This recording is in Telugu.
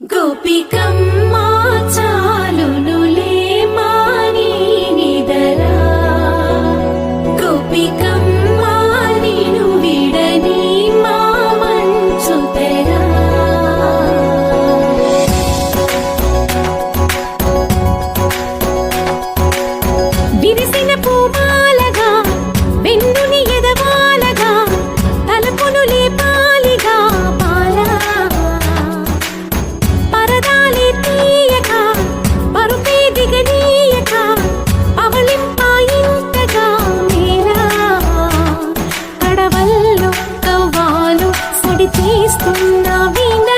Gopi Gum. చేస్తున్న తీస్తున్న వీణ